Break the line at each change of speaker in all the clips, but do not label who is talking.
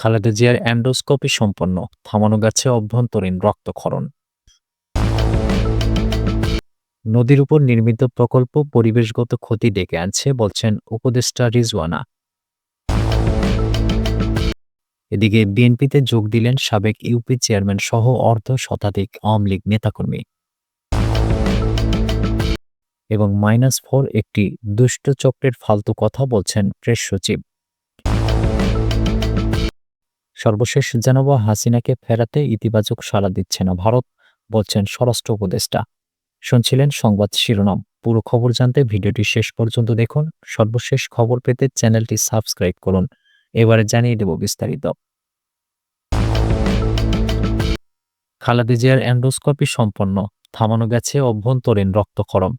খালেদা জিয়ার অ্যান্ডোস্কোপি সম্পন্ন, থামানো গেছে অভ্যন্তরীণ রক্তক্ষরণ। নদীর উপর নির্মিত প্রকল্প পরিবেশগত ক্ষতি ডেকে আনছে, বলছেন উপদেষ্টা রিজওয়ানা। এদিকে বিএনপিতে যোগ দিলেন সাবেক ইউপি চেয়ারম্যান সহ অর্ধ শতাধিক আওয়ামী লীগ নেতাকর্মী। এবং মাইনাস ফোর একটি দুষ্ট চক্রের ফালতু কথা বলছেন প্রেস সচিব। সর্বশেষ জানাব হাসিনাকে ফেরাতে ইতিবাচক সাড়া দিচ্ছে না ভারত, বলছেন স্বরাষ্ট্র উপদেষ্টা। শুনছিলেন সংবাদ শিরোনাম। পুরো খবর জানতে ভিডিওটি শেষ পর্যন্ত দেখুন। সর্বশেষ খবর পেতে চ্যানেলটি সাবস্ক্রাইব করুন। এবারে জানিয়ে দেব বিস্তারিত। খালেদা জিয়ার অ্যান্ডোস্কোপি সম্পন্ন। থামানো গেছে অভ্যন্তরীণ রক্তক্ষরণ।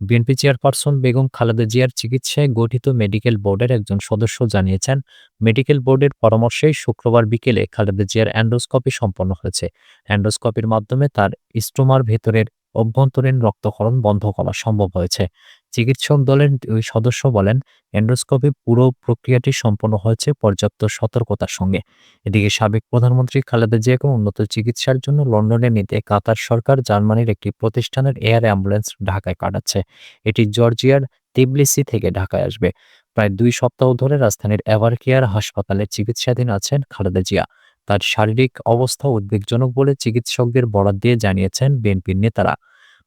বিএনপি চেয়ারপারসন বেগম খালেদা জিয়ার চিকিৎসায় গঠিত মেডিকেল বোর্ডের একজন সদস্য জানিয়েছেন, মেডিকেল বোর্ডের পরামর্শেই শুক্রবার বিকেলে খালেদা জিয়ার অ্যান্ডোস্কপি সম্পন্ন হয়েছে। অ্যান্ডোস্কপির মাধ্যমে তার স্টোমার ভেতরের অভ্যন্তরীণ রক্তক্ষরণ বন্ধ করা সম্ভব হয়েছে। চিকিৎসক দলের ওই সদস্য বলেন, এন্ডোস্কোপি পুরো প্রক্রিয়াটি সম্পন্ন হয়েছে পর্যাপ্ত সতর্কতার সঙ্গে। এদিকে সাবেক প্রধানমন্ত্রী খালেদা জিয়াকে উন্নত চিকিৎসার জন্য লন্ডনে নিতে কাতার সরকার জার্মানির একটি প্রতিষ্ঠানের এয়ার অ্যাম্বুলেন্স ঢাকায় কাটাচ্ছে এটি জর্জিয়ার তিবলিসি থেকে ঢাকায় আসবে। প্রায় দুই সপ্তাহ ধরে রাজধানীর এভারকেয়ার হাসপাতালে চিকিৎসাধীন আছেন খালেদা জিয়া। তার শারীরিক অবস্থা উদ্বেগজনক বলে চিকিৎসকদের বরাদ দিয়ে জানিয়েছেন বিএনপির নেতারা।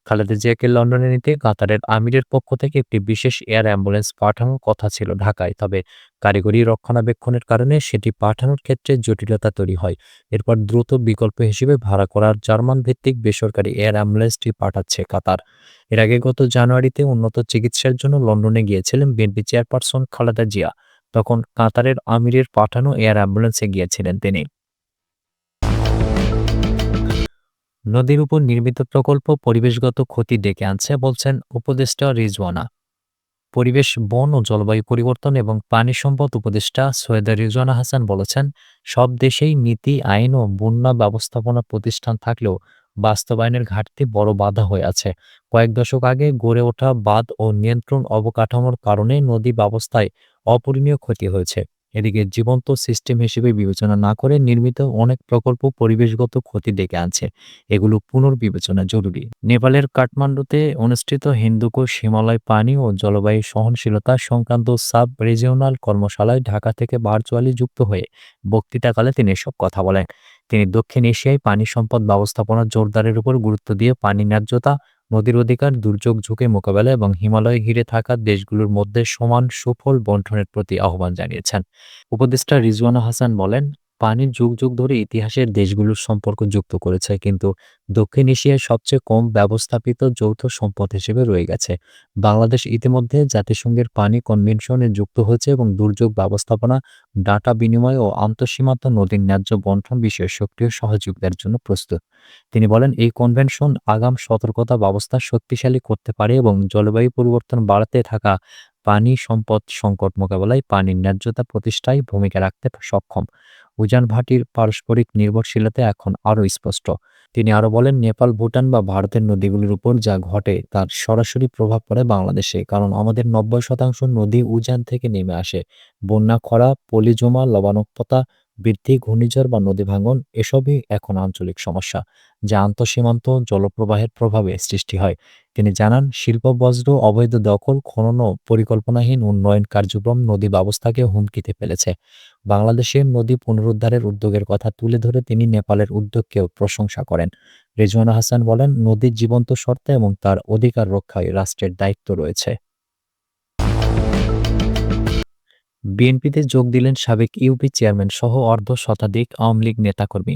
খালেদা জিয়াকে লন্ডনে নিতে কাতারের আমিরের পক্ষ থেকে একটি বিশেষ এয়ার অ্যাম্বুলেন্স পাঠানোর কথা ছিল ঢাকায়, তবে কারিগরি রক্ষণাবেক্ষণের কারণে সেটি পাঠানোর ক্ষেত্রে জটিলতা তৈরি হয়। এরপর দ্রুত বিকল্প হিসেবে ভাড়া করার জার্মান ভিত্তিক বেসরকারি এয়ার অ্যাম্বুলেন্সটি পাঠাচ্ছে কাতার। এর আগে গত জানুয়ারিতে উন্নত চিকিৎসার জন্য লন্ডনে গিয়েছিলেন বিএনপি চেয়ারপারসন খালেদা জিয়া। তখন কাতারের আমিরের পাঠানো এয়ার অ্যাম্বুলেন্সে গিয়েছিলেন তিনি। নদীর উপর নির্মিত প্রকল্প পরিবেশগত ক্ষতি ডেকে আনছে বলছেন উপদেষ্টা রিজওয়ানা। পরিবেশ, বন ও জলবায়ু পরিবর্তন এবং পানি সম্পদ উপদেষ্টা সৈয়দা রিজওয়ানা হাসান বলেছেন, সব দেশেই নীতি, আইন ও বন্যা ব্যবস্থাপনা প্রতিষ্ঠান থাকলেও বাস্তবায়নের ঘাটতি বড় বাধা হয়ে আছে। কয়েক দশক আগে গড়ে ওঠা বাঁধ ও নিয়ন্ত্রণ অবকাঠামোর কারণে নদী ব্যবস্থায় অপরিমেয় ক্ষতি হয়েছে। এদিকে জীবন্ত সিস্টেম হিসেবে বিবেচনা না করে নির্মিত অনেক প্রকল্প পরিবেশগত ক্ষতি ডেকে আনছে। এগুলো পুনর্বিবেচনা জরুরি। নেপালের কাঠমান্ডুতে অনুষ্ঠিত হিন্দুকুশ হিমালয় পানি ও জলবায়ু সহনশীলতা সংক্রান্ত সাব রিজিওনাল কর্মশালায় ঢাকা থেকে ভার্চুয়ালি যুক্ত হয়ে বক্তৃতাকালে তিনি এসব কথা বলেন। তিনি দক্ষিণ এশিয়ায় পানি সম্পদ ব্যবস্থাপনা জোরদারের উপর গুরুত্ব দিয়ে পানি ন্যায্যতা নদীর অধিকার, দুর্যোগ, ঝুঁকে মোকাবেলা এবং হিমালয় ঘিরে থাকা দেশগুলোর মধ্যে সমান, সুফল বন্টনের প্রতি আহ্বান জানিয়েছেন। উপদেষ্টা রিজওয়ানা হাসান বলেন পানি যুগ যুগ ধরে ইতিহাসের দেশগুলোর সম্পর্ক যুক্ত করেছে। কিন্তু দক্ষিণ এশিয়ায় সবচেয়ে কম ব্যবস্থাপিত যৌথ সম্পদ হিসেবে রয়ে গেছে। বাংলাদেশ ইতিমধ্যে জাতিসংঘের পানি কনভেনশনে যুক্ত হয়েছে এবং দুর্যোগ ব্যবস্থাপনা, ডাটা বিনিময় ও আন্তঃসীমান্ত নদীর ন্যায্য বন্টন বিষয়ে সক্রিয় সহযোগিতার জন্য প্রস্তুত। তিনি বলেন, এই কনভেনশন আগাম সতর্কতা ব্যবস্থা শক্তিশালী করতে পারে এবং জলবায়ু পরিবর্তন বাড়াতে থাকা পানি সম্পদ সংকট মোকাবেলায় পানির ন্যায্যতা প্রতিষ্ঠায় ভূমিকা রাখতে সক্ষম। উজান ভাটির পারস্পরিক নির্ভরশীলতা এখন আরও স্পষ্ট। তিনি আরও বলেন, নেপাল, ভুটান বা ভারতের নদীগুলির উপর যা ঘটে তার সরাসরি প্রভাব পড়ে বাংলাদেশে, কারণ আমাদের নব্বই শতাংশ নদী উজান থেকে নেমে আসে। বন্যা, খরা পলিজমা লবণাক্ততা বৃদ্ধি ঘূর্ণিঝড় বা নদী ভাঙন এসবই এখন আঞ্চলিক সমস্যা, যা আন্তঃসীমান্ত জলপ্রবাহের প্রভাবে সৃষ্টি হয়। তিনি জানান, শিল্প, বজ্র, অবৈধ দখল, খনন পরিকল্পনাহীন উন্নয়ন কার্যক্রম নদী ব্যবস্থাকে হুমকিতে ফেলেছে। বাংলাদেশে নদী পুনরুদ্ধারের উদ্যোগের কথা তুলে ধরে তিনি নেপালের উদ্যোগকেও প্রশংসা করেন। রেজওয়ানা হাসান বলেন, নদীর জীবন্ত শর্তে এবং তার অধিকার রক্ষায় রাষ্ট্রের দায়িত্ব রয়েছে। বিএনপিতে যোগ দিলেন সাবেক ইউপি চেয়ারম্যান সহ অর্ধ শতাধিক আওয়ামী লীগ নেতাকর্মী।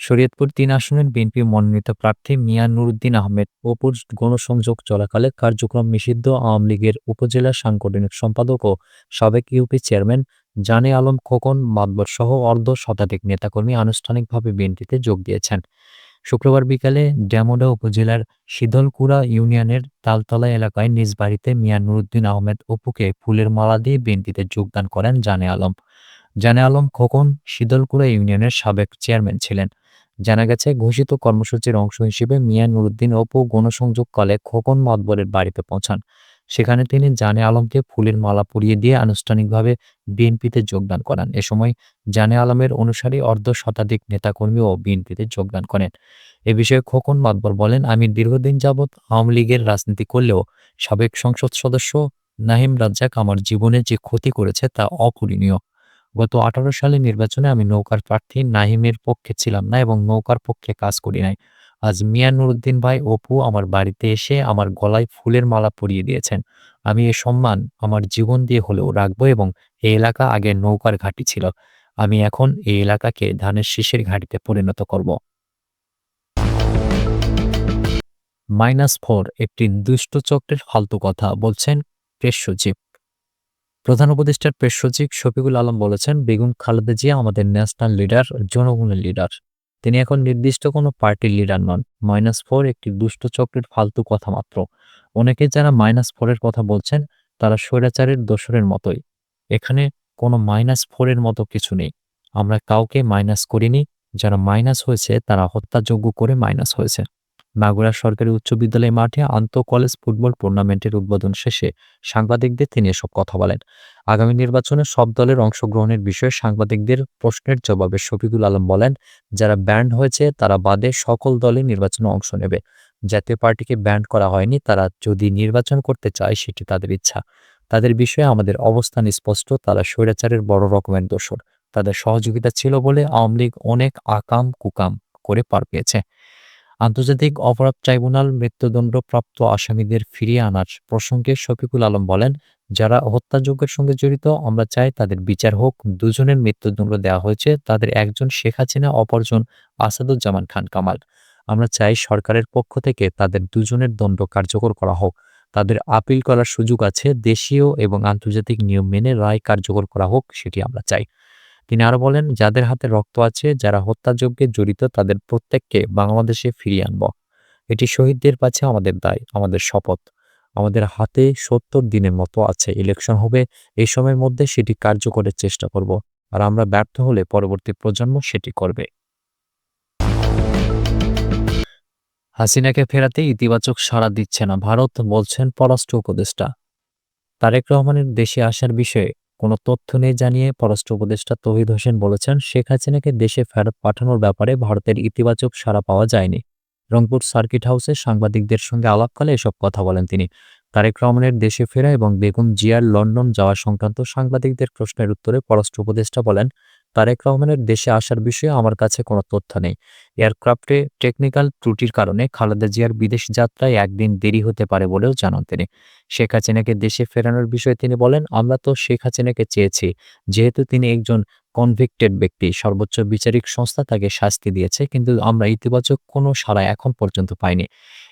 শরীয়তপুর তিন আসনের বিএনপি মনোনীত প্রার্থী মিয়া নুরুদ্দিন আহমেদ অপুর গণসংযোগ চলাকালে কার্যক্রম নিষিদ্ধ আওয়ামী লীগের উপজেলা সাংগঠনিক সম্পাদক ও সাবেক ইউপি চেয়ারম্যান জানে আলম খোকন, মাতবর সহ অর্ধ শতাধিক নেতাকর্মী আনুষ্ঠানিকভাবে বিএনপিতে যোগ দিয়েছেন। শুক্রবার বিকালে ড্যামোডা উপজেলার শীতলকুড়া ইউনিয়নের তালতলা এলাকায় নিজ বাড়িতে মিয়া নুরুদ্দিন আহমেদ অপুকে ফুলের মালা দিয়ে বিএনপিতে যোগদান করেন জানে আলম। জানে আলম খোকন শীতলকুড়া ইউনিয়নের সাবেক চেয়ারম্যান ছিলেন। জানা গেছে, ঘোষিত কর্মসূচির অংশ হিসেবে মিয়া নুরুদ্দিন অপু গণসংযোগকালে খোকন মাতবরের বাড়িতে পৌঁছান। সেখানে তিনি জানে আলমকে ফুলের মালা পরিয়ে দিয়ে আনুষ্ঠানিকভাবে বিএনপিতে যোগদান করান। এ সময় জানে আলমের অনুসারী অর্ধ শতাধিক নেতাকর্মী ও বিএনপিতে যোগদান করেন। এ বিষয়ে খোকন মাতবর বলেন, আমি দীর্ঘদিন যাবৎ আওয়ামী লীগের রাজনীতি করলেও সাবেক সংসদ সদস্য নাহিম রাজ্জাক আমার জীবনে যে ক্ষতি করেছে তা অপূরণীয় গত আঠারো সালে নির্বাচনে আমি নৌকার প্রার্থী নাহিমের পক্ষে ছিলাম না এবং নৌকার পক্ষে কাজ করি নাই। আজ মিয়া নুরুদ্দিন ভাই অপু আমার বাড়িতে এসে আমার গলায় ফুলের মালা পরিয়ে দিয়েছেন। আমি এ সম্মান আমার জীবন দিয়ে হলেও রাখব এবং এই এলাকা আগে নৌকার ঘাঁটি ছিল। আমি এখন এই এলাকাকে ধানের শীষের ঘাঁটিতে পরিণত করব। মাইনাস ফোর একটি দুষ্ট চক্রের ফালতু কথা বলছেন প্রেস প্রধান উপদেষ্টার প্রেস শফিকুল আলম বলেছেন, বেগম খালেদা জিয়া আমাদের ন্যাশনাল লিডার, জনগণের লিডার। তিনি এখন নির্দিষ্ট কোনো পার্টির লিডার নন। মাইনাস ফোর একটি দুষ্ট চক্রের ফালতু কথা মাত্র। অনেকে যারা মাইনাস ফোরের কথা বলছেন, তারা স্বৈরাচারের দোসরের মতোই। এখানে কোনো মাইনাস ফোরের মতো কিছু নেই। আমরা কাউকে মাইনাস করিনি, যারা মাইনাস হয়েছে, তারা হত্যাযোগ্য করে মাইনাস হয়েছে। মাগুরা সরকারি উচ্চ বিদ্যালয় মাঠে আন্ত কলেজ ফুটবল টুর্নামেন্টের উদ্বোধন শেষে সাংবাদিকদের তিনি এসব কথা বলেন। আগামী নির্বাচনে সব দলের অংশগ্রহণের বিষয়ে সাংবাদিকদের প্রশ্নের জবাবে শফিকুল আলম বলেন, যারা ব্যান্ড হয়েছে তারা বাদে সকল দলই নির্বাচনে অংশ নেবে। জাতীয় পার্টিকে ব্যান্ড করা হয়নি, তারা যদি নির্বাচন করতে চায় সেটি তাদের ইচ্ছা। তাদের বিষয়ে আমাদের অবস্থান স্পষ্ট, তারা স্বৈরাচারের বড় রকমের দোষর। তাদের সহযোগিতা ছিল বলে আওয়ামী লীগ অনেক আকাম কুকাম করে পার পেয়েছে। আন্তর্জাতিক অপরাধ ট্রাইব্যুনাল মৃত্যুদণ্ডপ্রাপ্ত আসামিদের ফিরিয়ে আনার প্রসঙ্গে শফিকুল আলম বলেন, যারা হত্যাযজ্ঞের সঙ্গে জড়িত, আমরা চাই তাদের বিচার হোক। দুজনের মৃত্যুদণ্ড দেওয়া হয়েছে। তাদের একজন শেখ হাসিনা, অপরজন আসাদুজ্জামান খান কামাল। আমরা চাই সরকারের পক্ষ থেকে তাদের দুজনের দণ্ড কার্যকর করা হোক। তাদের আপিল করার সুযোগ আছে। দেশীয় এবং আন্তর্জাতিক নিয়ম মেনে রায় কার্যকর করা হোক, সেটি আমরা চাই। তিনি আরও বলেন, যাদের হাতে রক্ত আছে, যারা হত্যাযজ্ঞে জড়িত, তাদের প্রত্যেককে বাংলাদেশে ফিরিয়ে আনব। এটি শহীদদের কাছে আমাদের দায়, আমাদের শপথ। আমাদের হাতে সত্তর দিনের মতো আছে, ইলেকশন হবে, এই সময়ের মধ্যে সেটি কার্যকরের চেষ্টা করব। আর আমরা ব্যর্থ হলে পরবর্তী প্রজন্ম সেটি করবে। হাসিনাকে ফেরাতে ইতিবাচক সাড়া দিচ্ছে না ভারত, বলছেন পররাষ্ট্র উপদেষ্টা। তারেক রহমানের দেশে আসার বিষয়ে কোনো তথ্য নেই জানিয়ে পররাষ্ট্র উপদেষ্টা তহিদ হোসেন বলেছেন, শেখ হাসিনাকে দেশে ফেরত পাঠানোর ব্যাপারে ভারতের ইতিবাচক সাড়া পাওয়া যায়নি। রংপুর সার্কিট হাউসে সাংবাদিকদের সঙ্গে আলাপকালে এসব কথা বলেন তিনি। তারেক রহমানের দেশে ফেরা এবং বেগম জিয়ার লন্ডন যাওয়া সংক্রান্ত সাংবাদিকদের প্রশ্নের উত্তরে পররাষ্ট্র উপদেষ্টা বলেন তারেক রহমানের দেশে আসার বিষয়ে আমার কাছে কোনো তথ্য নেই। এয়ারক্রাফটে টেকনিক্যাল ত্রুটির কারণে খালেদা জিয়ার বিদেশ যাত্রায় একদিন দেরি হতে পারে বলেও জানান তিনি। শেখ হাসিনাকে দেশে ফেরানোর বিষয়ে তিনি বলেন, আমরা তো শেখ হাসিনাকে চেয়েছি। যেহেতু তিনি একজন কনভিক্টেড ব্যক্তি, সর্বোচ্চ বিচারিক সংস্থা তাকে শাস্তি দিয়েছে, কিন্তু আমরা ইতিবাচক কোনো সাড়া এখন পর্যন্ত পাইনি।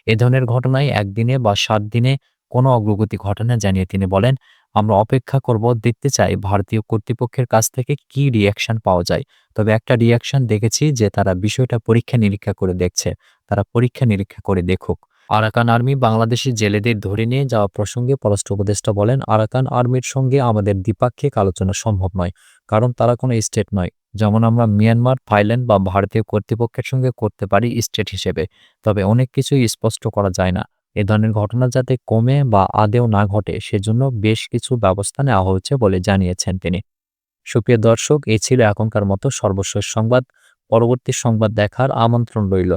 এ ধরনের ঘটনায় একদিনে বা সাত দিনে কোনো অগ্রগতি ঘটনা জানিয়ে তিনি বলেন। আমরা অপেক্ষা করব, দেখতে চাই ভারতীয় কর্তৃপক্ষের কাছ থেকে কি রিয়াকশন পাওয়া যায়। তবে একটা রিয়াকশন দেখেছি যে তারা বিষয়টা পরীক্ষা নিরীক্ষা করে দেখছে। তারা পরীক্ষা নিরীক্ষা করে দেখুক। আরাকান আর্মি বাংলাদেশি জেলেদের ধরে নিয়ে যাওয়া প্রসঙ্গে পররাষ্ট্র উপদেষ্টা বলেন, আরাকান আর্মির সঙ্গে আমাদের দ্বিপাক্ষিক আলোচনা সম্ভব নয়, কারণ তারা কোনো স্টেট নয়। যেমন আমরা মিয়ানমার, থাইল্যান্ড বা ভারতীয় কর্তৃপক্ষের সঙ্গে করতে পারি স্টেট হিসেবে। তবে অনেক কিছুই স্পষ্ট করা যায় না। এ ধরনের ঘটনা যাতে কমে বা আদেও না ঘটে, সেজন্য বেশ কিছু ব্যবস্থা নেওয়া হয়েছে বলে জানিয়েছেন তিনি। সুপ্রিয় দর্শক, এ ছিল এখনকার মতো সর্বশেষ সংবাদ। পরবর্তী সংবাদ দেখার আমন্ত্রণ রইল।